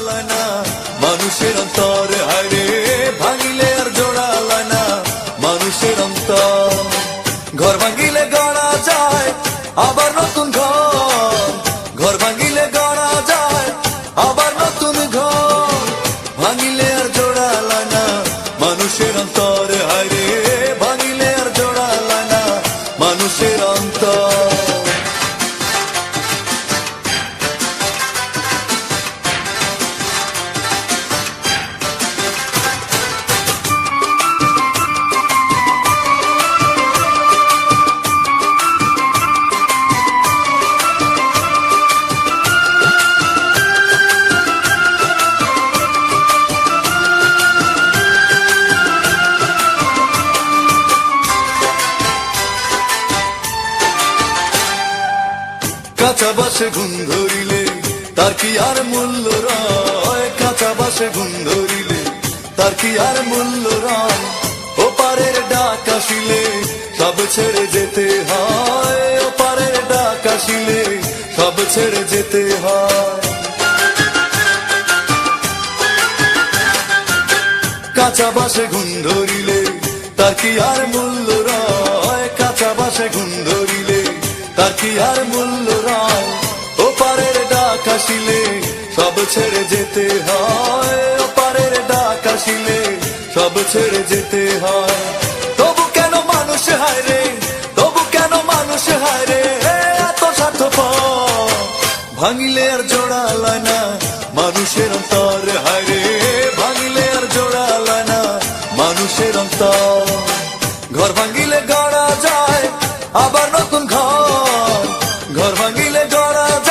জোড়ালায় না মানুষের অন্তর হারে ভাঙিলে আর জোড়ালানা, মানুষের অন্তর। ঘর ভাঙিলে গড়া যায়, আবার নতুন ঘর। কাঁচা বাসে ঘুম ধরিলে তার কি আর মূল্য রয়? কাঁচা বাসে ঘুম ধরিলে তার কি আর মূল্য রয়? ও পারের ডাক আসিলে সব ছেড়ে যেতে হয়। ও পারের ডাক আসিলে সব ছেড়ে যেতে হয়। কাঁচা বাসে ঘুম ধরিলে তার কি আর মূল্য আসিলে, সব ছেড়ে যেতে হয়। অপারের ডাক আসিলে, সব ছেড়ে যেতে হয়। তবু কেন মানুষ হায় রে? তবু কেন মানুষ হায় রে? এত সাথ ভাঙিলে আর জোড়া না মানুষের অন্তর হায় রে। ভাঙিলে আর জোড়া না মানুষের অন্তর। ঘর ভাঙিলে গড়া যায়, আবার নতুন ঘর। ঘর ভাঙিলে গড়া যায়